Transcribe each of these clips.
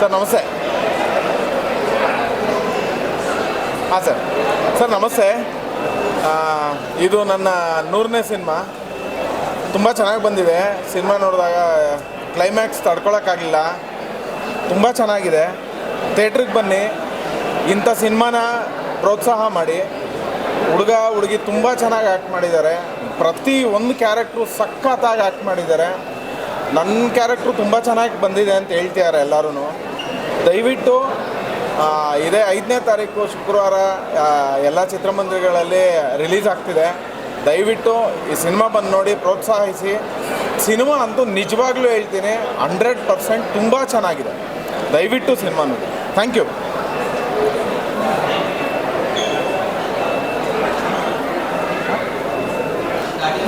Sir, ನಮಸ್ತೆ. ಹಾಂ, sir. Sir, ನಮಸ್ತೆ. ಇದು ನನ್ನ ನೂರನೇ ಸಿನಿಮಾ. ತುಂಬ ಚೆನ್ನಾಗಿ ಬಂದಿದೆ. ಸಿನಿಮಾ ನೋಡಿದಾಗ ಕ್ಲೈಮ್ಯಾಕ್ಸ್ ತಡ್ಕೊಳಕ್ಕಾಗಲಿಲ್ಲ. ತುಂಬ ಚೆನ್ನಾಗಿದೆ. ಥಿಯೇಟ್ರಿಗೆ ಬನ್ನಿ. ಇಂಥ ಸಿನಿಮಾನ ಪ್ರೋತ್ಸಾಹ ಮಾಡಿ. ಹುಡುಗ, ಹುಡುಗಿ ತುಂಬ ಚೆನ್ನಾಗಿ ಆ್ಯಕ್ಟ್ ಮಾಡಿದ್ದಾರೆ. ಪ್ರತಿ ಒಂದು ಕ್ಯಾರೆಕ್ಟ್ರು ಸಖತ್ತಾಗಿ ಆ್ಯಕ್ಟ್ ಮಾಡಿದ್ದಾರೆ. ನನ್ನ ಕ್ಯಾರೆಕ್ಟ್ರು ತುಂಬ ಚೆನ್ನಾಗಿ ಬಂದಿದೆ ಅಂತ ಹೇಳ್ತಿದ್ದಾರೆ ಎಲ್ಲರೂ ದಯವಿಟ್ಟು ಇದೇ ಐದನೇ ತಾರೀಕು ಶುಕ್ರವಾರ ಎಲ್ಲ ಚಿತ್ರಮಂದಿರಗಳಲ್ಲಿ ರಿಲೀಸ್ ಆಗ್ತಿದೆ. ದಯವಿಟ್ಟು ಈ ಸಿನಿಮಾ ಬಂದು ನೋಡಿ, ಪ್ರೋತ್ಸಾಹಿಸಿ. ಸಿನಿಮಾ ಅಂತೂ ನಿಜವಾಗ್ಲೂ ಹೇಳ್ತೀನಿ, ಹಂಡ್ರೆಡ್ ಪರ್ಸೆಂಟ್ ತುಂಬ ಚೆನ್ನಾಗಿದೆ. ದಯವಿಟ್ಟು ಸಿನಿಮಾ ನೋಡಿ. Thank you.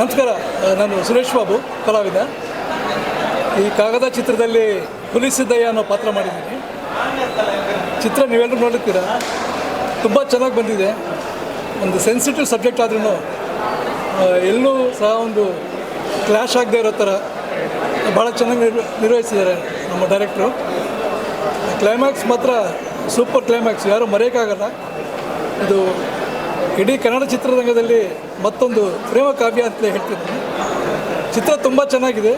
ನಮಸ್ಕಾರ ನಾನು ಸುರೇಶ್ ಬಾಬು, ಕಲಾವಿದ. ಈ ಕಾಗದ ಚಿತ್ರದಲ್ಲಿ ಹುಲಿಸಿದ್ದಯ್ಯ ಅನ್ನೋ ಪಾತ್ರ ಮಾಡಿದ್ದೀನಿ. ಚಿತ್ರ ನೀವೆಲ್ಲರೂ ನೋಡುತ್ತೀರಾ ತುಂಬ ಚೆನ್ನಾಗಿ ಬಂದಿದೆ. ಒಂದು ಸೆನ್ಸಿಟಿವ್ ಸಬ್ಜೆಕ್ಟ್ ಆದ್ರೂ ಎಲ್ಲೂ ಸಹ ಒಂದು ಕ್ಲಾಶ್ ಆಗದೆ ಇರೋ ಥರ ಭಾಳ ಚೆನ್ನಾಗಿ ನಿರ್ವ, ನಿರ್ವಹಿಸಿದ್ದಾರೆ ನಮ್ಮ ಡೈರೆಕ್ಟ್ರು ಕ್ಲೈಮ್ಯಾಕ್ಸ್ ಮಾತ್ರ ಸೂಪರ್ ಕ್ಲೈಮ್ಯಾಕ್ಸ್ ಯಾರೂ ಮರೆಯೋಕ್ಕಾಗಲ್ಲ. ಇದು ಇಡೀ ಕನ್ನಡ ಚಿತ್ರರಂಗದಲ್ಲಿ ಮತ್ತೊಂದು ಪ್ರೇಮ ಕಾವ್ಯ ಅಂತಲೇ ಹೇಳ್ತೀನಿ. ಚಿತ್ರ ತುಂಬ ಚೆನ್ನಾಗಿದೆ.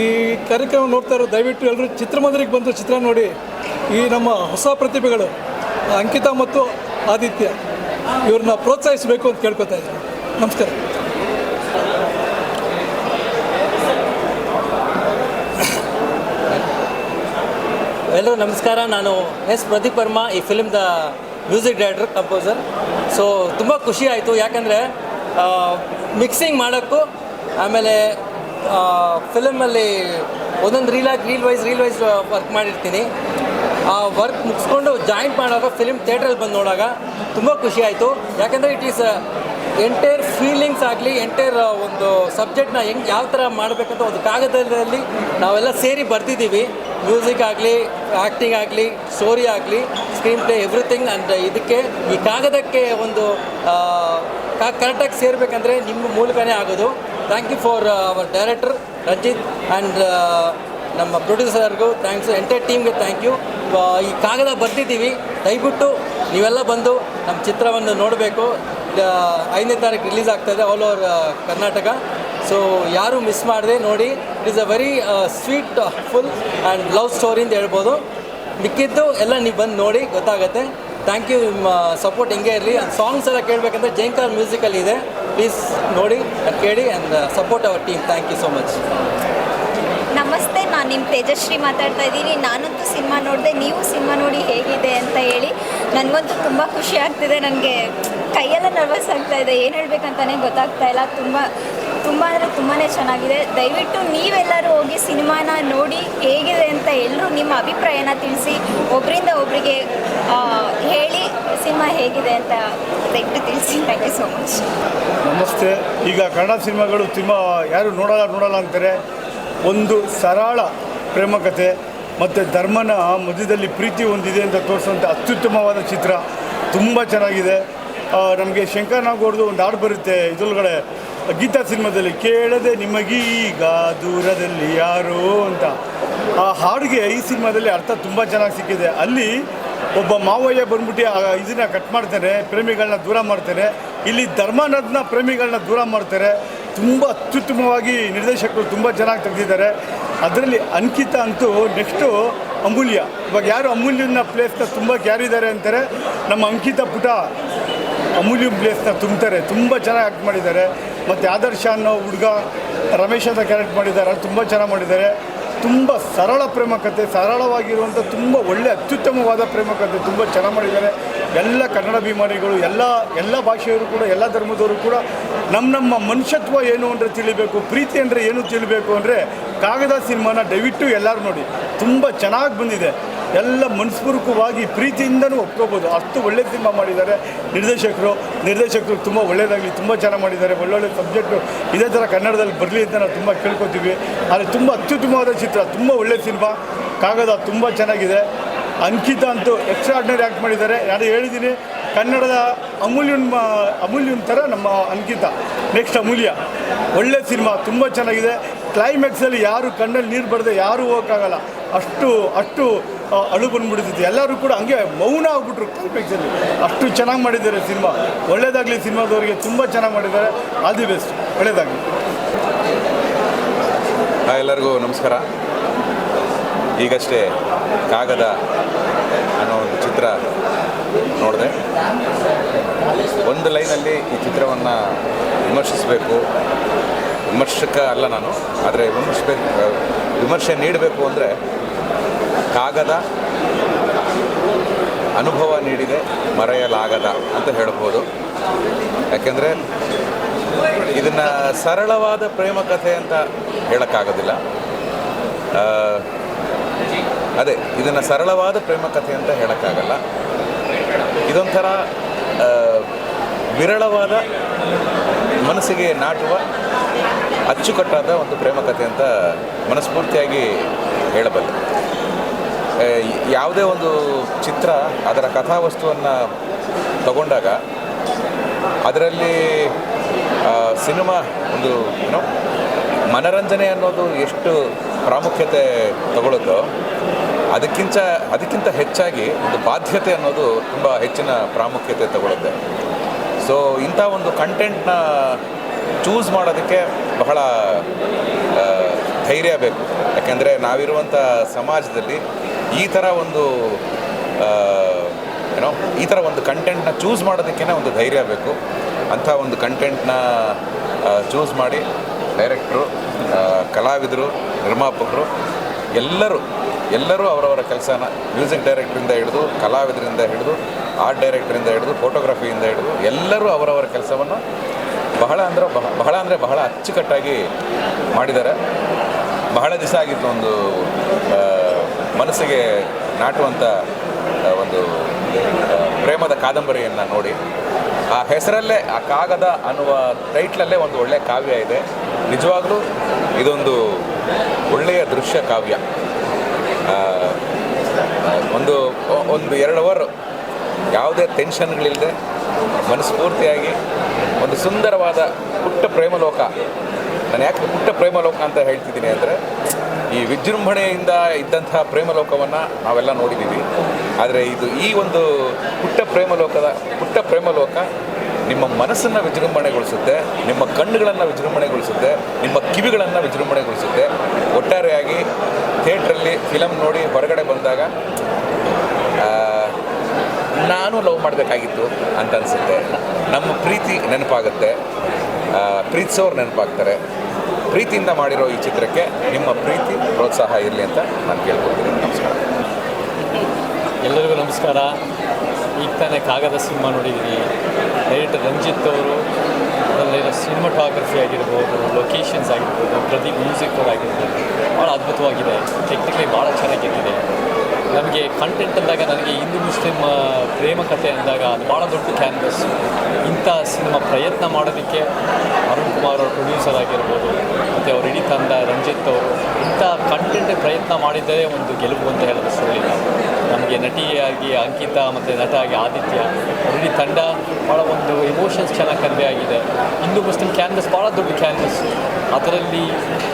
ಈ ಕಾರ್ಯಕ್ರಮ ನೋಡ್ತಾ ಇರೋ ದಯವಿಟ್ಟು ಎಲ್ಲರೂ ಚಿತ್ರಮಂದಿರಕ್ಕೆ ಬಂದು ಚಿತ್ರ ನೋಡಿ. ಈ ನಮ್ಮ ಹೊಸ ಪ್ರತಿಭೆಗಳು ಅಂಕಿತಾ ಮತ್ತು ಆದಿತ್ಯ, ಇವ್ರನ್ನ ಪ್ರೋತ್ಸಾಹಿಸಬೇಕು ಅಂತ ಕೇಳ್ಕೊತಾ ಇದ್ದೀನಿ. ನಮಸ್ಕಾರ. ಎಲ್ಲರೂ ನಮಸ್ಕಾರ. ನಾನು ಎಸ್ ಪ್ರದೀಪ್ ವರ್ಮಾ, ಈ ಫಿಲ್ಮ್ದ ಮ್ಯೂಸಿಕ್ ಡೈರೆಕ್ಟರ್, ಕಂಪೋಸರ್. ಸೊ ತುಂಬ ಖುಷಿ ಆಯಿತು. ಯಾಕಂದರೆ ಮಿಕ್ಸಿಂಗ್ ಮಾಡೋಕ್ಕೂ, ಆಮೇಲೆ ಫಿಲಮಲ್ಲಿ ಒಂದೊಂದು ರೀಲಾಗಿ reel wise reel wise work ಮಾಡಿರ್ತೀನಿ. ಆ ವರ್ಕ್ ಮುಗಿಸ್ಕೊಂಡು ಜಾಯಿಂಟ್ ಮಾಡುವಾಗ ಫಿಲ್ಮ್ ಥಿಯೇಟ್ರಲ್ಲಿ ಬಂದು ನೋಡಾಗ ತುಂಬ ಖುಷಿ ಆಯಿತು. ಯಾಕಂದರೆ ಇಟ್ ಈಸ್ ಎಂಟೈರ್ ಫೀಲಿಂಗ್ಸ್ ಆಗಲಿ ಎಂಟೈರ್ ಒಂದು ಸಬ್ಜೆಕ್ಟ್ನ ಹೆಂಗೆ ಯಾವ ಥರ ಮಾಡಬೇಕಂತ ಒಂದು ಕಾಗದದಲ್ಲಿ ನಾವೆಲ್ಲ ಸೇರಿ ಬರ್ತಿದ್ದೀವಿ ಮ್ಯೂಸಿಕ್ ಆಗಲಿ ಆ್ಯಕ್ಟಿಂಗ್ ಆಗಲಿ ಸ್ಟೋರಿ ಆಗಲಿ ಸ್ಕ್ರೀನ್ ಪ್ಲೇ ಎವ್ರಿಥಿಂಗ್ ಆ್ಯಂಡ್ ಇದಕ್ಕೆ ಈ ಕಾಗದಕ್ಕೆ ಒಂದು ಕರೆಕ್ಟಾಗಿ ಸೇರಬೇಕಂದ್ರೆ ನಿಮ್ಮ ಮೂಲಕನೇ ಆಗೋದು. Thank you for our director Ranjith and ನಮ್ಮ ಪ್ರೊಡ್ಯೂಸರ್ಗೂ ಥ್ಯಾಂಕ್ಸ್ ಎಂಟೈರ್ ಟೀಮ್ಗೆ ಥ್ಯಾಂಕ್ ಯು ಈ ಕಾಗದ ಬರ್ತಿದ್ದೀವಿ ದಯವಿಟ್ಟು ನೀವೆಲ್ಲ ಬಂದು ನಮ್ಮ ಚಿತ್ರವನ್ನು ನೋಡಬೇಕು. ಐದನೇ ತಾರೀಕು ರಿಲೀಸ್ ಆಗ್ತಾಯಿದೆ ಆಲ್ ಓವರ್ ಕರ್ನಾಟಕ. ಸೊ ಯಾರು ಮಿಸ್ ಮಾಡದೆ ನೋಡಿ it is a very sweet full and love story ಅಂತ ಹೇಳ್ಬೋದು. ಮಿಕ್ಕಿದ್ದು ಎಲ್ಲ ನೀವು ಬಂದು ನೋಡಿ, ಗೊತ್ತಾಗುತ್ತೆ. ಥ್ಯಾಂಕ್ ಯು ನಿಮ್ಮ ಸಪೋರ್ಟ್ ಹಿಂಗೆ ಇರಲಿ. ಆ್ಯಂಡ್ ಸಾಂಗ್ಸ್ ಎಲ್ಲ ಕೇಳಬೇಕಂದ್ರೆ ಜೈಂಕಾರ್ ಮ್ಯೂಸಿಕಲ್ಲಿ ಇದೆ. ಪ್ಲೀಸ್ ನೋಡಿ ಕೇಳಿ and support our team thank you so much ನಿಮ್ಮ ತೇಜಶ್ರೀ ಮಾತಾಡ್ತಾ ಇದ್ದೀನಿ ನಾನಂತೂ ಸಿನಿಮಾ ನೋಡಿದೆ, ನೀವು ಸಿನಿಮಾ ನೋಡಿ ಹೇಗಿದೆ ಅಂತ ಹೇಳಿ ನನಗಂತೂ ತುಂಬ ಖುಷಿ ಆಗ್ತಿದೆ. ನನಗೆ ಕೈಯೆಲ್ಲ ನರ್ವಸ್ ಆಗ್ತಾ ಇದೆ. ಏನು ಹೇಳ್ಬೇಕಂತಲೇ ಗೊತ್ತಾಗ್ತಾ ಇಲ್ಲ. ತುಂಬ ತುಂಬ ಅಂದರೆ ತುಂಬಾ ಚೆನ್ನಾಗಿದೆ. ದಯವಿಟ್ಟು ನೀವೆಲ್ಲರೂ ಹೋಗಿ ಸಿನಿಮಾನ ನೋಡಿ ಹೇಗಿದೆ ಅಂತ ಎಲ್ಲರೂ ನಿಮ್ಮ ಅಭಿಪ್ರಾಯನ ತಿಳಿಸಿ ಒಬ್ಬರಿಂದ ಒಬ್ಬರಿಗೆ ಹೇಳಿ ಸಿನಿಮಾ ಹೇಗಿದೆ ಅಂತ ದಯವಿಟ್ಟು ತಿಳಿಸಿ. ಥ್ಯಾಂಕ್ ಯು ಸೋ ಮಚ್ ನಮಸ್ತೆ. ಈಗ ಕನ್ನಡ ಸಿನಿಮಾಗಳು ತುಂಬ ಯಾರು ನೋಡಲ್ಲ ನೋಡಲ್ಲ ಅಂತಾರೆ. ಒಂದು ಸರಳ ಪ್ರೇಮಕತೆ ಮತ್ತು ಧರ್ಮನ ಮಧ್ಯದಲ್ಲಿ ಪ್ರೀತಿ ಹೊಂದಿದೆ ಅಂತ ತೋರಿಸುವಂಥ ಅತ್ಯುತ್ತಮವಾದ ಚಿತ್ರ. ತುಂಬ ಚೆನ್ನಾಗಿದೆ. ನಮಗೆ ಶಂಕರನಾಗೋರ್ದು ಒಂದು ಹಾಡು ಬರುತ್ತೆ. ಇದರೊಳಗಡೆ ಗೀತಾ ಸಿನಿಮಾದಲ್ಲಿ ಕೇಳದೆ ನಿಮಗೀಗ ದೂರದಲ್ಲಿ ಯಾರು ಅಂತ. ಆ ಹಾಡಿಗೆ ಈ ಸಿನಿಮಾದಲ್ಲಿ ಅರ್ಥ ತುಂಬ ಚೆನ್ನಾಗಿ ಸಿಕ್ಕಿದೆ. ಅಲ್ಲಿ ಒಬ್ಬ ಮಾವಯ್ಯ ಬಂದ್ಬಿಟ್ಟು ಇದನ್ನ ಕಟ್ ಮಾಡ್ತಾನೆ ಪ್ರೇಮಿಗಳನ್ನ ದೂರ ಮಾಡ್ತಾನೆ ಇಲ್ಲಿ ಧರ್ಮಾನಂದನ ಪ್ರೇಮಿಗಳನ್ನ ದೂರ ಮಾಡ್ತಾರೆ. ತುಂಬ ಅತ್ಯುತ್ತಮವಾಗಿ ನಿರ್ದೇಶಕರು ತುಂಬ ಚೆನ್ನಾಗಿ ತೆಗೆದಿದ್ದಾರೆ. ಅದರಲ್ಲಿ ಅಂಕಿತ ಅಂತೂ ನೆಕ್ಸ್ಟು ಅಮೂಲ್ಯ. ಇವಾಗ ಯಾರು ಅಮೂಲ್ಯನ ಪ್ಲೇಸ್ನ ತುಂಬ ಕ್ಯಾರಿದ್ದಾರೆ ಅಂತಾರೆ, ನಮ್ಮ ಅಂಕಿತ ಪುಟ ಅಮೂಲ್ಯ ಪ್ಲೇಸ್ನ ತುಂಬ್ತಾರೆ. ತುಂಬ ಚೆನ್ನಾಗಿ ಆ್ಯಕ್ಟ್ ಮಾಡಿದ್ದಾರೆ. ಮತ್ತು ಆದರ್ಶ ಅನ್ನೋ ಹುಡುಗ ರಮೇಶ್ ಅಂತ ಕ್ಯಾರೆಕ್ಟ್ ಮಾಡಿದ್ದಾರೆ. ತುಂಬ ಚೆನ್ನಾಗಿ ಮಾಡಿದ್ದಾರೆ. ತುಂಬ ಸರಳ ಪ್ರೇಮ ಕಥೆ ಸರಳವಾಗಿರುವಂಥ ತುಂಬ ಒಳ್ಳೆ ಅತ್ಯುತ್ತಮವಾದ ಪ್ರೇಮ ಕಥೆ ತುಂಬ ಚೆನ್ನಾಗಿ ಮಾಡಿದ್ದಾರೆ. ಎಲ್ಲ ಕನ್ನಡ ಅಭಿಮಾನಿಗಳು, ಎಲ್ಲ ಎಲ್ಲ ಭಾಷೆಯವರು ಕೂಡ, ಎಲ್ಲ ಧರ್ಮದವರು ಕೂಡ ನಮ್ಮ ನಮ್ಮ ಮನುಷ್ಯತ್ವ ಏನು ಅಂದರೆ ತಿಳಿಬೇಕು, ಪ್ರೀತಿ ಅಂದರೆ ಏನು ತಿಳಿಬೇಕು ಅಂದರೆ ಕಾಗದ ಸಿನಿಮಾನ ದಯವಿಟ್ಟು ಎಲ್ಲರೂ ನೋಡಿ. ತುಂಬ ಚೆನ್ನಾಗಿ ಬಂದಿದೆ. ಎಲ್ಲ ಮನಸ್ಪೂರ್ವಕವಾಗಿ ಪ್ರೀತಿಯಿಂದನೂ ಒಪ್ಕೋಬೋದು. ಅಷ್ಟು ಒಳ್ಳೆ ಸಿನಿಮಾ ಮಾಡಿದ್ದಾರೆ. ನಿರ್ದೇಶಕರು ನಿರ್ದೇಶಕರು ತುಂಬ ಒಳ್ಳೆಯದಾಗಲಿ ತುಂಬ ಚೆನ್ನಾಗಿ ಮಾಡಿದ್ದಾರೆ. ಒಳ್ಳೊಳ್ಳೆ ಸಬ್ಜೆಕ್ಟು. ಇದೇ ಥರ ಕನ್ನಡದಲ್ಲಿ ಬರಲಿ ಅಂತ ನಾವು ತುಂಬ ಕೇಳ್ಕೊತೀವಿ. ಆದರೆ ತುಂಬ ಅತ್ಯುತ್ತಮವಾದ ಚಿತ್ರ, ತುಂಬ ಒಳ್ಳೆ ಸಿನಿಮಾ. ಕಾಗದ ತುಂಬ ಚೆನ್ನಾಗಿದೆ. ಅಂಕಿತ ಅಂತೂ ಎಕ್ಸ್ಟ್ರಾರ್ಡಿನರಿ ಆ್ಯಕ್ಟ್ ಮಾಡಿದ್ದಾರೆ. ನಾನು ಹೇಳಿದ್ದೀನಿ, ಕನ್ನಡದ ಅಮೂಲ್ಯನ್, ಅಮೂಲ್ಯನ ಥರ ನಮ್ಮ ಅಂಕಿತ. ನೆಕ್ಸ್ಟ್ ಅಮೂಲ್ಯ. ಒಳ್ಳೆ ಸಿನಿಮಾ, ತುಂಬ ಚೆನ್ನಾಗಿದೆ. ಕ್ಲೈಮ್ಯಾಕ್ಸಲ್ಲಿ ಯಾರು ಕಣ್ಣಲ್ಲಿ ನೀರು ಬರದೆ ಯಾರೂ ಹೋಗೋಕ್ಕಾಗಲ್ಲ. ಅಷ್ಟು ಅಷ್ಟು ಅಳು ಬಂದ್ಬಿಡ್ತಿತ್ತು ಎಲ್ಲರೂ ಕೂಡ ಹಂಗೆ ಮೌನ ಆಗ್ಬಿಟ್ರು ಪಿಕ್ಚರ್ ಅಷ್ಟು ಚೆನ್ನಾಗಿ ಮಾಡಿದ್ದಾರೆ ಸಿನಿಮಾ. ಒಳ್ಳೇದಾಗಲಿ ಸಿನಿಮಾದವರಿಗೆ ತುಂಬ ಚೆನ್ನಾಗಿ ಮಾಡಿದ್ದಾರೆ. ಆಲ್ ದಿ ಬೆಸ್ಟ್ ಒಳ್ಳೇದಾಗಲಿ. ಎಲ್ಲರಿಗೂ ನಮಸ್ಕಾರ. ಈಗಷ್ಟೇ ಕಾಗದ ಅನ್ನೋ ಒಂದು ಚಿತ್ರ ನೋಡಿದೆ. ಒಂದು ಲೈನಲ್ಲಿ ಈ ಚಿತ್ರವನ್ನು ವಿಮರ್ಶಿಸಬೇಕು. ವಿಮರ್ಶಕ ಅಲ್ಲ ನಾನು, ಆದರೆ ವಿಮರ್ಶಬೇಕು ವಿಮರ್ಶೆ ನೀಡಬೇಕು ಅಂದರೆ ಕಾಗದ ಅನುಭವ ನೀಡಿದೆ, ಮರೆಯಲಾಗದ ಅಂತ ಹೇಳ್ಬೋದು. ಯಾಕೆಂದರೆ ಇದನ್ನು ಸರಳವಾದ ಪ್ರೇಮ ಕಥೆ ಅಂತ ಹೇಳೋಕ್ಕಾಗೋದಿಲ್ಲ. ಅದೇ, ಇದನ್ನು ಸರಳವಾದ ಪ್ರೇಮ ಕಥೆ ಅಂತ ಹೇಳೋಕ್ಕಾಗಲ್ಲ. ಇದೊಂಥರ ವಿರಳವಾದ, ಮನಸ್ಸಿಗೆ ನಾಟುವ, ಅಚ್ಚುಕಟ್ಟಾದ ಒಂದು ಪ್ರೇಮ ಕಥೆ ಅಂತ ಮನಸ್ಫೂರ್ತಿಯಾಗಿ ಹೇಳಬಲ್ಲೆ. ಯಾವುದೇ ಒಂದು ಚಿತ್ರ, ಅದರ ಕಥಾವಸ್ತುವನ್ನು ತಗೊಂಡಾಗ ಅದರಲ್ಲಿ ಸಿನಿಮಾ ಒಂದು ಏನೋ ಮನರಂಜನೆ ಅನ್ನೋದು ಎಷ್ಟು ಪ್ರಾಮುಖ್ಯತೆ ತಗೊಳ್ಳುತ್ತೋ ಅದಕ್ಕಿಂತ ಅದಕ್ಕಿಂತ ಹೆಚ್ಚಾಗಿ ಒಂದು ಬಾಧ್ಯತೆ ಅನ್ನೋದು ತುಂಬ ಹೆಚ್ಚಿನ ಪ್ರಾಮುಖ್ಯತೆ ತಗೊಳ್ಳುತ್ತೆ ಸೊ ಇಂಥ ಒಂದು ಕಂಟೆಂಟ್ನ ಚೂಸ್ ಮಾಡೋದಕ್ಕೆ ಬಹಳ ಧೈರ್ಯ ಬೇಕು. ಯಾಕೆಂದರೆ ನಾವಿರುವಂಥ ಸಮಾಜದಲ್ಲಿ ಈ ಥರ ಒಂದು ಏನೋ, ಈ ಥರ ಒಂದು ಕಂಟೆಂಟ್ನ ಚೂಸ್ ಮಾಡೋದಕ್ಕೇ ಒಂದು ಧೈರ್ಯ ಬೇಕು. ಅಂಥ ಒಂದು ಕಂಟೆಂಟ್ನ ಚೂಸ್ ಮಾಡಿ ಡೈರೆಕ್ಟ್ರು ಕಲಾವಿದರು, ನಿರ್ಮಾಪಕರು, ಎಲ್ಲರೂ ಎಲ್ಲರೂ ಅವರವರ ಕೆಲಸನ ಮ್ಯೂಸಿಕ್ ಡೈರೆಕ್ಟ್ರಿಂದ ಹಿಡಿದು, ಕಲಾವಿದರಿಂದ ಹಿಡಿದು ಆರ್ಟ್ ಡೈರೆಕ್ಟ್ರಿಂದ ಹಿಡಿದು ಫೋಟೋಗ್ರಫಿಯಿಂದ ಹಿಡಿದು, ಎಲ್ಲರೂ ಅವರವರ ಕೆಲಸವನ್ನು ಬಹಳ ಅಂದರೆ ಬಹ- ಬಹಳ ಅಂದರೆ ಬಹಳ ಅಚ್ಚುಕಟ್ಟಾಗಿ ಮಾಡಿದ್ದಾರೆ. ಬಹಳ ದಿವಸ ಆಗಿತ್ತು ಒಂದು ಮನಸ್ಸಿಗೆ ನಾಟುವಂಥ ಒಂದು ಪ್ರೇಮದ ಕಾದಂಬರಿಯನ್ನು ನೋಡಿ. ಆ ಹೆಸರಲ್ಲೇ, ಆ ಕಾಗದ ಅನ್ನುವ ಟೈಟ್ಲಲ್ಲೇ ಒಂದು ಒಳ್ಳೆಯ ಕಾವ್ಯ ಇದೆ. ನಿಜವಾಗ್ಲೂ ಇದೊಂದು ಒಳ್ಳೆಯ ದೃಶ್ಯ ಕಾವ್ಯ. ಒಂದು ಒಂದು ಎರಡು ಅವರ್ ಯಾವುದೇ ಟೆನ್ಷನ್ಗಳಿಲ್ಲದೆ, ಮನಸ್ಫೂರ್ತಿಯಾಗಿ ಒಂದು ಸುಂದರವಾದ ಪುಟ್ಟ ಪ್ರೇಮಲೋಕ. ನಾನು ಯಾಕೆ ಪುಟ್ಟ ಪ್ರೇಮಲೋಕ ಅಂತ ಹೇಳ್ತಿದ್ದೀನಿ ಅಂದರೆ ಈ ವಿಜೃಂಭಣೆಯಿಂದ ಇದ್ದಂತಹ ಪ್ರೇಮಲೋಕವನ್ನು ನಾವೆಲ್ಲ ನೋಡಿದ್ದೀವಿ. ಆದರೆ ಇದು ಈ ಒಂದು ಪುಟ್ಟ ಪ್ರೇಮಲೋಕದ, ಪುಟ್ಟ ಪ್ರೇಮಲೋಕ ನಿಮ್ಮ ಮನಸ್ಸನ್ನು ವಿಜೃಂಭಣೆಗೊಳಿಸುತ್ತೆ, ನಿಮ್ಮ ಕಣ್ಣುಗಳನ್ನು ವಿಜೃಂಭಣೆಗೊಳಿಸುತ್ತೆ, ನಿಮ್ಮ ಕಿವಿಗಳನ್ನು ವಿಜೃಂಭಣೆಗೊಳಿಸುತ್ತೆ. ಒಟ್ಟಾರೆಯಾಗಿ ಥಿಯೇಟ್ರಲ್ಲಿ ಫಿಲಮ್ ನೋಡಿ ಹೊರಗಡೆ ಬಂದಾಗ ನಾನು ಲವ್ ಮಾಡಬೇಕಾಗಿತ್ತು ಅಂತ ಅನಿಸುತ್ತೆ. ನಮ್ಮ ಪ್ರೀತಿ ನೆನಪಾಗುತ್ತೆ. ಪ್ರೀತಿಸೋರು ನೆನಪಾಗ್ತಾರೆ. ಪ್ರೀತಿಯಿಂದ ಮಾಡಿರೋ ಈ ಚಿತ್ರಕ್ಕೆ ನಿಮ್ಮ ಪ್ರೀತಿ, ಪ್ರೋತ್ಸಾಹ ಇರಲಿ ಅಂತ ನಾನು ಕೇಳ್ಕೊಳ್ತೀನಿ. ನಮಸ್ಕಾರ. ಎಲ್ಲರಿಗೂ ನಮಸ್ಕಾರ. ಈಗ ತಾನೇ ಕಾಗದ ಸಿನಿಮಾ ನೋಡಿದ್ದೀನಿ ಡೈರೆಕ್ಟರ್ ರಂಜಿತ್ ಅವರು ಅದರಲ್ಲಿರೋ ಸಿನಿಮಾಟೋಗ್ರಫಿ ಆಗಿರ್ಬೋದು ಲೊಕೇಶನ್ಸ್ ಆಗಿರ್ಬೋದು ಪ್ರತಿ ಮ್ಯೂಸಿಕ್ ಕೂಡ ಆಗಿರ್ಬೋದು. ಭಾಳ ಅದ್ಭುತವಾಗಿದೆ. ಟೆಕ್ನಿಕಲಿ ಭಾಳ ಚೆನ್ನಾಗಿರ್ತಿದೆ ನಮಗೆ ಕಂಟೆಂಟ್ ಅಂದಾಗ ನನಗೆ ಹಿಂದೂ ಮುಸ್ಲಿಂ ಆ, ಪ್ರೇಮ ಕಥೆ ಅಂದಾಗ ಅದು ಭಾಳ ದೊಡ್ಡ ಕ್ಯಾನ್ವಸ್ ಇಂಥ ಸಿನಿಮಾ ಪ್ರಯತ್ನ ಮಾಡೋದಕ್ಕೆ ಅರುಣ್ ಕುಮಾರ್ ಅವರು ಪ್ರೊಡ್ಯೂಸರ್ ಆಗಿರ್ಬೋದು ಮತ್ತು ಅವ್ರು ಇಡೀ ತಂದ ರಂಜಿತ್ ಅವರು ಇಂಥ ಕಂಟೆಂಟ್ ಪ್ರಯತ್ನ ಮಾಡಿದ್ದರೆ ಒಂದು ಗೆಲುವು ಅಂತ ಹೇಳೋದು ಸುಳ್ಳಿಲ್ಲ. ನಮಗೆ ನಟಿಯಾಗಿ ಅಂಕಿತಾ ಮತ್ತು ನಟ ಆಗಿ ಆದಿತ್ಯ ಇಡೀ ತಂಡ ಭಾಳ ಒಂದು ಎಮೋಷನ್ಸ್ ಚೆನ್ನಾಗಿ ಕನ್ವೆ ಆಗಿದೆ. ಹಿಂದೂ ಮುಸ್ಲಿಂ ಕ್ಯಾನ್ವಸ್ ಭಾಳ ದೊಡ್ಡ ಕ್ಯಾನ್ವಸ್ ಅದರಲ್ಲಿ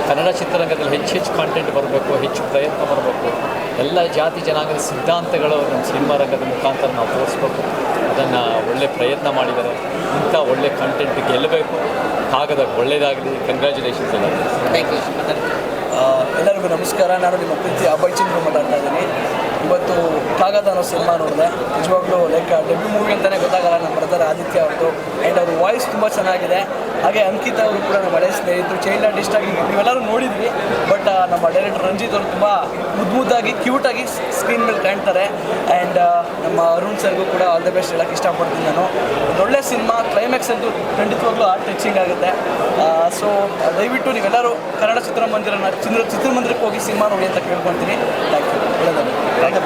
ಕನ್ನಡ ಚಿತ್ರರಂಗದಲ್ಲಿ ಹೆಚ್ಚು ಹೆಚ್ಚು ಕಂಟೆಂಟ್ ಬರಬೇಕು ಹೆಚ್ಚು ಪ್ರಯತ್ನ ಬರಬೇಕು. ಎಲ್ಲ ಜಾತಿ ಜನಾಂಗದ ಸಿದ್ಧಾಂತಗಳು ನಮ್ಮ ಸಿನಿಮಾ ರಂಗದ ಮುಖಾಂತರ ನಾವು ತೋರಿಸ್ಬೇಕು. ಅದನ್ನು ಒಳ್ಳೆ ಪ್ರಯತ್ನ ಮಾಡಿದ್ದಾರೆ. ಇಂಥ ಒಳ್ಳೆ ಕಂಟೆಂಟ್ ಗೆಲ್ಲಬೇಕು. ಕಾಗದ ಒಳ್ಳೆಯದಾಗಲಿ ಕಂಗ್ರ್ಯಾಚುಲೇಷನ್ಸ್ ಎಲ್ಲ ಆ, ಎಲ್ಲರಿಗೂ ನಮಸ್ಕಾರ. ನಾನು ನಿಮ್ಮ ಪ್ರೀತಿ ಅಭಯ್ ಚಂದ್ರ ಮಾತಾಡ್ತಾ ಇದ್ದೀನಿ. ಇವತ್ತು ಕಾಗದ ಅನ್ನೋ ಸಿನಿಮಾ ನೋಡಿದೆ. ನಿಜವಾಗ್ಲೂ ಲೈಕ್ ಡೆಬ್ಯೂ ಮೂವಿ ಅಂತಲೇ ಗೊತ್ತಾಗಲ್ಲ ನಮ್ಮ ಬ್ರದರ್ ಆದಿತ್ಯ ಅವ್ರದ್ದು. ಆ್ಯಂಡ್ ಅವ್ರ ವಾಯ್ಸ್ ತುಂಬ ಚೆನ್ನಾಗಿದೆ. ಹಾಗೆ ಅಂಕಿತಾ ಅವರು ಕೂಡ ನಮ್ಮ ಹಳೆ ಸ್ನೇಹಿತರು, ಚೈಲ್ಡ್ ಆರ್ಟಿಸ್ಟ್ ಆಗಿ ನೀವೆಲ್ಲರೂ ನೋಡಿದ್ವಿ ಬಟ್ ನಮ್ಮ ಡೈರೆಕ್ಟರ್ ರಂಜಿತ್ ಅವರು ತುಂಬ ಮುದ್ದಾಗಿ ಕ್ಯೂಟಾಗಿ ಸ್ಕ್ರೀನ್ ಮೇಲೆ ಕಾಣ್ತಾರೆ. ಆ್ಯಂಡ್ ನಮ್ಮ ಅರುಣ್ ಸರ್ಗೂ ಕೂಡ ಆಲ್ ದ ಬೆಸ್ಟ್ ಹೇಳಕ್ಕೆ ಇಷ್ಟಪಡ್ತೀನಿ ನಾನು. ಒಳ್ಳೆ ಸಿನಿಮಾ ಕ್ಲೈಮ್ಯಾಕ್ಸ್ ಅಂತೂ ಖಂಡಿತವಾಗ್ಲೂ ಆರ್ಟ್ ಟಚಿಂಗ್ ಆಗುತ್ತೆ. ಸೊ ದಯವಿಟ್ಟು ನೀವೆಲ್ಲರೂ ಕನ್ನಡ ಚಿತ್ರಮಂದಿರನ, ಚಿತ್ರ, ಚಿತ್ರಮಂದಿರಕ್ಕೆ ಹೋಗಿ ಸಿನಿಮಾ ನೋಡಿ ಅಂತ ಕೇಳ್ಕೊತೀನಿ. ಥ್ಯಾಂಕ್ ಯು ಒಳ್ಳೆಯದು ಥ್ಯಾಂಕ್ ಯು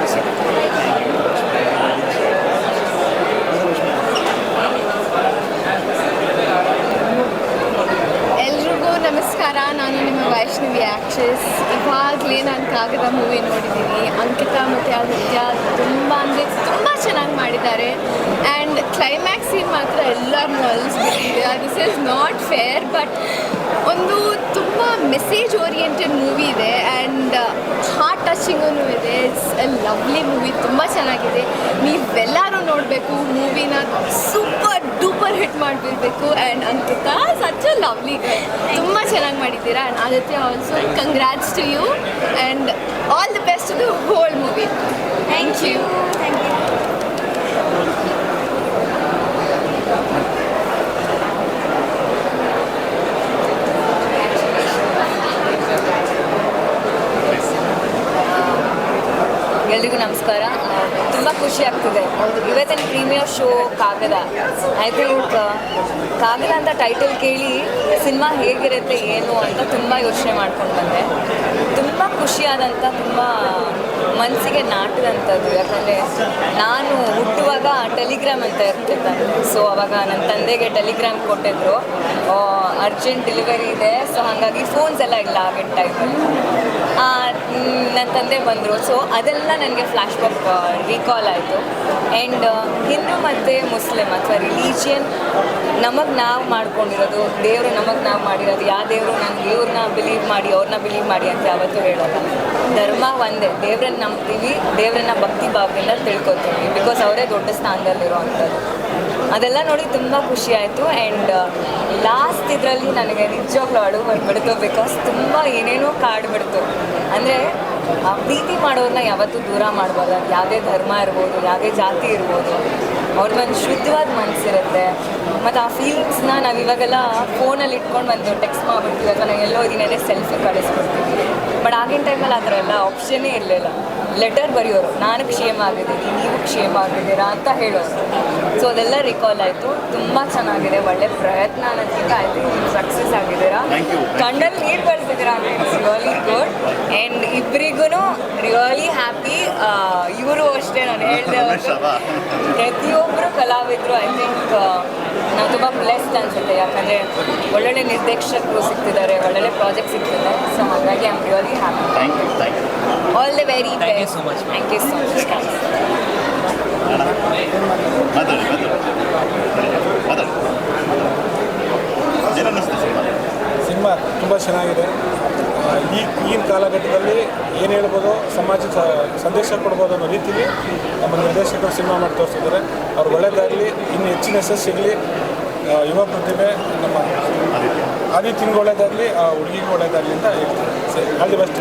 ಎಲ್ರಿಗೂ ನಮಸ್ಕಾರ ನಾನು ನಿಮ್ಮ ವೈಷ್ಣವಿ ಆ್ಯಕ್ಟ್ರೆಸ್ ಇವಾಗಲೇ ನಾನು ಕಾಗದ ಮೂವಿ ನೋಡಿದ್ದೀವಿ ಅಂಕಿತಾ ಮತ್ತು ಆದಿತ್ಯ ತುಂಬ ಅಂದರೆ ತುಂಬ ಚೆನ್ನಾಗಿ ಮಾಡಿದ್ದಾರೆ. ಕ್ಲೈಮ್ಯಾಕ್ಸ್ ಸೀನ್ ಮಾತ್ರ ಎಲ್ಲರನ್ನೂ ಅಲಿಸ್ಬಿಟ್ಟಿದೆ this is not fair but ಒಂದು ತುಂಬ ಮೆಸೇಜ್ ಓರಿಯೆಂಟೆಡ್ ಮೂವಿ ಇದೆ ಆ್ಯಂಡ್ ಹಾರ್ಟ್ ಟಚಿಂಗೂ ಇದೆ. ಇಟ್ಸ್ ಎ ಲವ್ಲಿ ಮೂವಿ ತುಂಬ ಚೆನ್ನಾಗಿದೆ. ನೀವೆಲ್ಲರೂ ನೋಡಬೇಕು ಮೂವಿನ super duper hit ಮಾಡಿಬಿಡ್ಬೇಕು and Ankita such a lovely ತುಂಬ ಚೆನ್ನಾಗಿ ಮಾಡಿದ್ದೀರಾ? And Aditya also congrats to you and all the best to whole movie thank you thank you ಎಲ್ರಿಗೂ ನಮಸ್ಕಾರ. ತುಂಬ ಖುಷಿ ಆಗ್ತಿದೆ. ಇವತ್ತಿನ premiere show Kaagada. I think Kaagada ಅಂತ ಟೈಟಲ್ ಕೇಳಿ ಸಿನಿಮಾ ಹೇಗಿರುತ್ತೆ, ಏನು ಅಂತ ತುಂಬ ಯೋಚನೆ ಮಾಡ್ಕೊಂಡು ಬಂದೆ. ತುಂಬ ಖುಷಿಯಾದಂಥ ತುಂಬ ಮನಸ್ಸಿಗೆ ನಾಟದಂಥದ್ದು, ಯಾಕಂದರೆ ನಾನು ಹುಟ್ಟುವಾಗ ಟೆಲಿಗ್ರಾಮ್ ಅಂತ ಇರ್ತಿದ್ದೆ. ಸೊ ಅವಾಗ ನನ್ನ ತಂದೆಗೆ ಟೆಲಿಗ್ರಾಮ್ ಕೊಟ್ಟಿದ್ರು. ಅರ್ಜೆಂಟ್ ಡೆಲಿವರಿ ಇದೆ ಸೊ ಹಾಗಾಗಿ ಫೋನ್ಸ್ ಎಲ್ಲ ಇಲ್ಲ ಆಗಿನ ಟೈಮಲ್ಲಿ ನನ್ನ ತಂದೆ ಬಂದರು. ಸೊ ಅದೆಲ್ಲ ನನಗೆ ಫ್ಲ್ಯಾಶ್ ಬ್ಯಾಕ್ ರೀಕಾಲ್ ಆಯಿತು. ಆ್ಯಂಡ್ ಹಿಂದೂ ಮತ್ತು ಮುಸ್ಲಿಮ್ ಅಥವಾ ರಿಲೀಜಿಯನ್ ನಮಗೆ ನಾವು ಮಾಡ್ಕೊಂಡಿರೋದು, ದೇವರು ನಮಗೆ ನಾವು ಮಾಡಿರೋದು ಯಾವ ದೇವರು ನಾನು ಇವ್ರನ್ನ ಬಿಲೀವ್ ಮಾಡಿ, ಅವ್ರನ್ನ ಬಿಲೀವ್ ಮಾಡಿ ಅಂತ ಯಾವತ್ತೂ ಹೇಳೋಲ್ಲ. ಧರ್ಮ ಒಂದೇ, ದೇವ್ರನ್ನ ನಂಬ್ತೀವಿ, ದೇವರನ್ನ ಭಕ್ತಿ ಭಾವದಿಂದ ತಿಳ್ಕೊತೀವಿ ಬಿಕಾಸ್ ಅವರೇ ದೊಡ್ಡ ಸ್ಥಾನದಲ್ಲಿರುವಂಥದ್ದು. ಅದೆಲ್ಲ ನೋಡಿ ತುಂಬ ಖುಷಿ ಆಯಿತು ಆ್ಯಂಡ್ ಲಾಸ್ಟ್ ಇದರಲ್ಲಿ ನನಗೆ ನಿಜವಾಗ್ಲೂ ಅಳು ಬಂದ್ಬಿಡ್ತು ಬಿಕಾಸ್ ತುಂಬ ಏನೇನೋ ಕಾಡ್ಬಿಡ್ತು ಅಂದರೆ, ಆ ಪ್ರೀತಿ ಮಾಡೋರನ್ನ ಯಾವತ್ತೂ ದೂರ ಮಾಡ್ಬೋದು ಅದು ಯಾವುದೇ ಧರ್ಮ ಇರ್ಬೋದು, ಯಾವುದೇ ಜಾತಿ ಇರ್ಬೋದು. ಅವ್ರಿಗೊಂದು ಶುದ್ಧವಾದ ಮನಸ್ಸಿರುತ್ತೆ ಮತ್ತು ಆ ಫೀಲಿಂಗ್ಸ್ನ ನಾವು ಇವಾಗೆಲ್ಲ ಫೋನಲ್ಲಿ ಇಟ್ಕೊಂಡು ಬಂದು ಟೆಕ್ಸ್ಟ್ ಮಾಡ್ಬಿಡ್ತೀವಿ, ಅಥವಾ ನಾವು ಎಲ್ಲೋ ದಿನ ಸೆಲ್ಫಿ ಕಳಿಸ್ಬಿಡ್ತೀವಿ ಬಟ್ ಆಗಿನ ಟೈಮಲ್ಲಿ ಆ ಥರ ಎಲ್ಲ ಆಪ್ಷನ್ನೇ ಇರಲಿಲ್ಲ. ಲೆಟರ್ ಬರೆಯೋರು ನಾನು ಕ್ಷೇಮ ಆಗಿದ್ದೀನಿ ನೀವು ಕ್ಷೇಮ ಆಗಿದ್ದೀರಾ ಅಂತ ಹೇಳೋರು. ಸೊ ಅದೆಲ್ಲ ರಿಕಾಲ್ ಆಯಿತು. ತುಂಬ ಚೆನ್ನಾಗಿದೆ. ಒಳ್ಳೆ ಪ್ರಯತ್ನ ಅನ್ನೋದಕ್ಕಿಂತ ಐ ಥಿಂಕ್ ನೀವು ಸಕ್ಸಸ್ ಆಗಿದ್ದೀರಾ. ಕಣ್ಣಲ್ಲಿ ನೀರು ಬರ್ತಿದ್ದೀರಾ ಇಟ್ಸ್ ರಿಯಲಿ ಗುಡ್ ಆ್ಯಂಡ್ ಇಬ್ಬರಿಗೂ ರಿಯಲಿ ಹ್ಯಾಪಿ ಇವರು ಅಷ್ಟೇ ನಾನು ಹೇಳಿದೆ ಪ್ರತಿಯೊಬ್ಬರು ಕಲಾವಿದರು ಐ ಥಿಂಕ್ ನಾನು ತುಂಬ ಬ್ಲೆಸ್ಡ್ ಅನಿಸುತ್ತೆ. ಯಾಕಂದರೆ ಒಳ್ಳೊಳ್ಳೆ ನಿರ್ದೇಶಕರು ಸಿಕ್ತಿದ್ದಾರೆ ಒಳ್ಳೊಳ್ಳೆ ಪ್ರಾಜೆಕ್ಟ್ ಸಿಗ್ತಿದ್ದಾರೆ ಸೊ ಹಾಗಾಗಿ I am really happy all the very Thank you so much thank you so much ಮಾತಾಡಿ ಮಾತಾಡಿ ಸಿನಿಮಾ? ತುಂಬ ಚೆನ್ನಾಗಿದೆ. ಈ ಈಗಿನ ಕಾಲಘಟ್ಟದಲ್ಲಿ ಏನು ಹೇಳ್ಬೋದು ಸಮಾಜಕ್ಕೆ ಸಂದೇಶ ಕೊಡ್ಬೋದು ಅನ್ನೋ ರೀತಿಲಿ ನಮ್ಮ ನಿರ್ದೇಶಕರು ಸಿನಿಮಾ ಮಾಡಿ ತೋರಿಸಿದ್ದಾರೆ. ಅವ್ರು ಒಳ್ಳೆಯದಾಗಲಿ ಇನ್ನು ಹೆಚ್ಚಿನ ಯಶಸ್ಸು ಸಿಗಲಿ. ಯುವ ಪ್ರತಿಭೆ ನಮ್ಮ ಆದಿತ್ಯನಿಗೆ ಒಳ್ಳೇದಾಗಲಿ ಆ ಹುಡುಗಿಗೆ ಒಳ್ಳೇದಾಗಲಿ ಅಂತ ಹೇಳ್ತೀನಿ ಸರಿ ಆಲ್ ದಿ ಬೆಸ್ಟ್